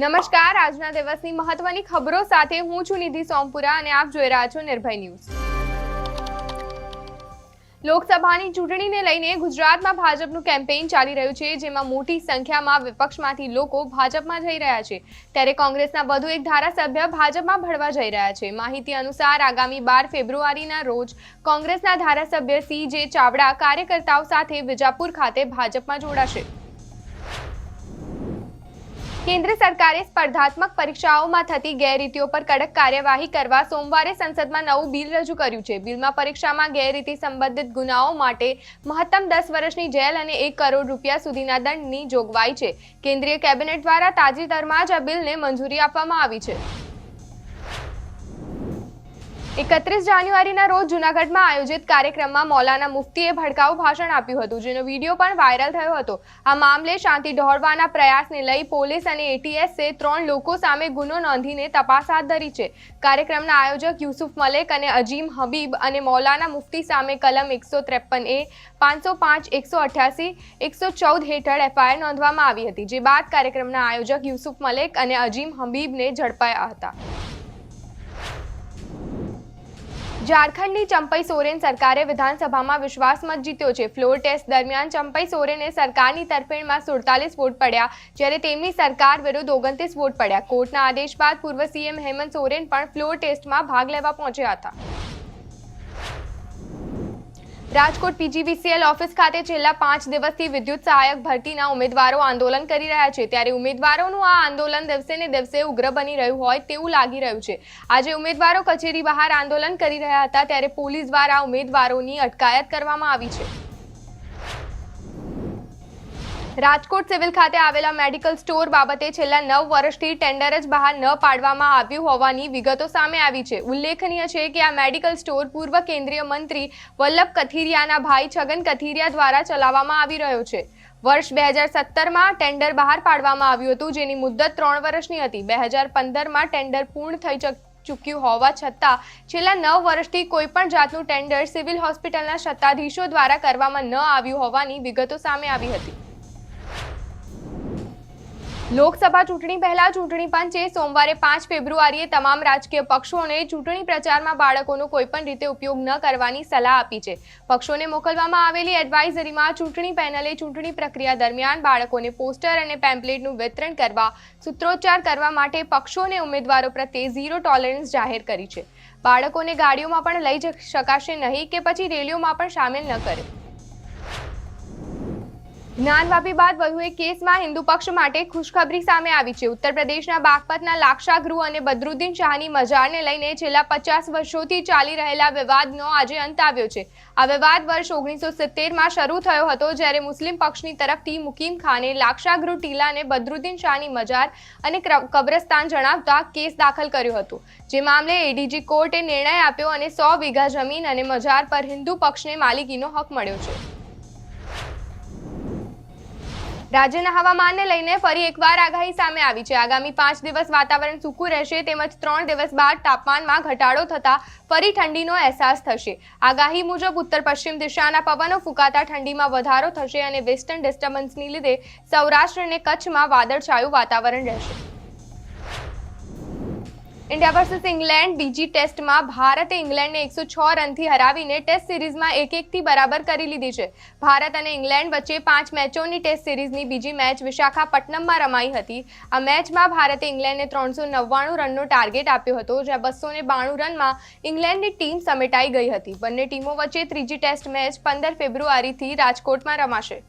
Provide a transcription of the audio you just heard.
નમસ્કાર. આજના દિવસની મહત્વની ખબરો સાથે હું છું નિધિ સોમપુરા અને આપ જોઈ રહ્યા છો નિર્ભય ન્યૂઝ. લોકસભાની ચૂંટણીને લઈને ગુજરાતમાં ભાજપનું કેમ્પેઇન ચાલી રહ્યું છે, જેમાં મોટી સંખ્યામાં વિપક્ષમાંથી લોકો ભાજપમાં જઈ રહ્યા છે. ત્યારે કોંગ્રેસના વધુ એક ધારાસભ્ય ભાજપમાં ભળવા જઈ રહ્યા છે. માહિતી અનુસાર, આગામી બાર ફેબ્રુઆરીના રોજ કોંગ્રેસના ધારાસભ્ય સી જે ચાવડા કાર્યકર્તાઓ સાથે વિજાપુર ખાતે ભાજપમાં જોડાશે. કેન્દ્ર સરકારે સ્પર્ધાત્મક પરીક્ષાઓમાં થતી ગેરરીતિઓ પર કડક કાર્યવાહી કરવા સોમવારે સંસદમાં નવું બિલ રજૂ કર્યું છે. બિલમાં પરીક્ષામાં ગેરરીતિ સંબંધિત ગુનાઓ માટે મહત્તમ દસ વર્ષની જેલ અને એક કરોડ રૂપિયા સુધીના દંડની જોગવાઈ છે. કેન્દ્રીય કેબિનેટ દ્વારા તાજેતરમાં જ આ બિલને મંજૂરી આપવામાં આવી છે. એકત્રીસ જાન્યુઆરીના રોજ જૂનાગઢમાં આયોજિત કાર્યક્રમમાં મૌલાના મુફ્તીએ ભડકાઉ ભાષણ આપ્યું હતું, જેનો વીડિયો પણ વાયરલ થયો હતો. આ મામલે શાંતિ ઢોળવાના પ્રયાસને લઈ પોલીસ અને એટીએસે ત્રણ લોકો સામે ગુનો નોંધીને તપાસ હાથ ધરી છે. કાર્યક્રમના આયોજક યુસુફ મલેક અને અજીમ હબીબ અને મૌલાના મુફ્તી સામે કલમ એકસો ત્રેપન એ પાંચસો પાંચ એકસો અઠ્યાસી એકસો ચૌદ હેઠળ એફઆઈઆર નોંધવામાં આવી હતી, જે બાદ કાર્યક્રમના આયોજક યુસુફ મલેક અને અજીમ હબીબને ઝડપાયા હતા. ઝારખંડની ચંપઈ સોરેન સરકારે વિધાનસભામાં વિશ્વાસ મત જીત્યો છે. ફ્લોર ટેસ્ટ દરમિયાન ચંપઈ સોરેને સરકારની તરફેણમાં સુડતાલીસ વોટ પડ્યા, જ્યારે તેમની સરકાર વિરુદ્ધ ઓગણત્રીસ વોટ પડ્યા. કોર્ટના આદેશ બાદ પૂર્વ સીએમ હેમંત સોરેન પણ ફ્લોર ટેસ્ટમાં ભાગ લેવા પહોંચ્યા હતા. રાજકોટ પીજીવીસીએલ ઓફિસ ખાતે છેલ્લા પાંચ દિવસથી વિદ્યુત સહાયક ભરતીના ઉમેદવારો આંદોલન કરી રહ્યા છે. ત્યારે ઉમેદવારોનું આ આંદોલન દિવસે ને દિવસે ઉગ્ર બની રહ્યું હોય તેવું લાગી રહ્યું છે. આજે ઉમેદવારો કચેરી બહાર આંદોલન કરી રહ્યા હતા ત્યારે પોલીસ દ્વારા ઉમેદવારોની અટકાયત કરવામાં આવી છે. રાજકોટ સિવિલ ખાતે આવેલા મેડિકલ સ્ટોર બાબતે છેલ્લા નવ વર્ષથી ટેન્ડર જ બહાર ન પાડવામાં આવ્યું હોવાની વિગતો સામે આવી છે. ઉલ્લેખનીય છે કે આ મેડિકલ સ્ટોર પૂર્વ કેન્દ્રીય મંત્રી વલ્લભ કથિરિયાના ભાઈ છગન કથિરિયા દ્વારા ચલાવવામાં આવી રહ્યો છે. વર્ષ બે હજાર સત્તરમાં ટેન્ડર બહાર પાડવામાં આવ્યું હતું, જેની મુદ્દત ત્રણ વર્ષની હતી. બે હજાર પંદરમાં ટેન્ડર પૂર્ણ થઈ ચક- ચૂક્યું હોવા છતાં, છેલ્લા નવ વર્ષથી કોઈપણ જાતનું ટેન્ડર સિવિલ હોસ્પિટલના સત્તાધીશો દ્વારા કરવામાં ન આવ્યું હોવાની વિગતો સામે આવી હતી. લોકસભા ચૂંટણી પહેલા ચૂંટણી પંચે સોમવારે પાંચ ફેબ્રુઆરીએ તમામ રાજકીય પક્ષોને ચૂંટણી પ્રચારમાં બાળકોનો કોઈપણ રીતે ઉપયોગ ન કરવાની સલાહ આપી છે. પક્ષોને મોકલવામાં આવેલી એડવાઇઝરીમાં ચૂંટણી પેનલે ચૂંટણી પ્રક્રિયા દરમિયાન બાળકોને પોસ્ટર અને પેમ્પલેટનું વિતરણ કરવા, સૂત્રોચ્ચાર કરવા માટે પક્ષોને ઉમેદવારો પ્રત્યે ઝીરો ટોલરન્સ જાહેર કરી છે. બાળકોને ગાડીઓમાં પણ લઈ શકાશે નહીં કે પછી રેલીઓમાં પણ સામેલ ન કરે. જ્ઞાનવાપી બાદ વધુ એક કેસમાં હિન્દુ પક્ષ માટે ખુશખબરી સામે આવી છે. ઉત્તર પ્રદેશના બાગપતના લાક્ષાગૃહ અને બદરુદ્દીન શાહની મજારને લઈને છેલ્લા પચાસ વર્ષોથી ચાલી રહેલા વિવાદનો આજે અંત આવ્યો છે. આ વિવાદ વર્ષ ઓગણીસો સિત્તેરમાં શરૂ થયો હતો, જ્યારે મુસ્લિમ પક્ષની તરફથી મુકીમ ખાને લાક્ષાગૃહ ટીલાને બદરુદ્દીન શાહની મજાર અને કબ્રસ્તાન જણાવતા કેસ દાખલ કર્યો હતો. જે મામલે એડીજી કોર્ટે નિર્ણય આપ્યો અને સો વીઘા જમીન અને મજાર પર હિન્દુ પક્ષને માલિકીનો હક મળ્યો છે. રાજ્યના હવામાનને લઈને ફરી એકવાર આગાહી સામે આવી છે. આગામી પાંચ દિવસ વાતાવરણ સૂકું રહેશે તેમજ ત્રણ દિવસ બાદ તાપમાનમાં ઘટાડો થતાં ફરી ઠંડીનો અહેસાસ થશે. આગાહી મુજબ ઉત્તર પશ્ચિમ દિશાના પવનો ફૂંકાતા ઠંડીમાં વધારો થશે અને વેસ્ટર્ન ડિસ્ટર્બન્સની લીધે સૌરાષ્ટ્ર અને કચ્છમાં વાદળછાયું વાતાવરણ રહેશે. ઇન્ડિયા વર્સેસ ઇંગ્લેન્ડ બીજી ટેસ્ટમાં ભારતે ઇંગ્લેન્ડને એકસો છ રનથી હરાવીને ટેસ્ટ સિરીઝમાં એક એકથી બરાબર કરી લીધી છે. ભારત અને ઇંગ્લેન્ડ વચ્ચે પાંચ મેચોની ટેસ્ટ સિરીઝની બીજી મેચ વિશાખાપટ્ટનમમાં રમાઈ હતી. આ મેચમાં ભારતે ઇંગ્લેન્ડને ત્રણસો નવ્વાણું રનનો ટાર્ગેટ આપ્યો હતો, જ્યાં બસો ને બાણું રનમાં ઇંગ્લેન્ડની ટીમ સમેટાઈ ગઈ હતી. બંને ટીમો વચ્ચે ત્રીજી ટેસ્ટ મેચ પંદર ફેબ્રુઆરીથી રાજકોટમાં રમાશે.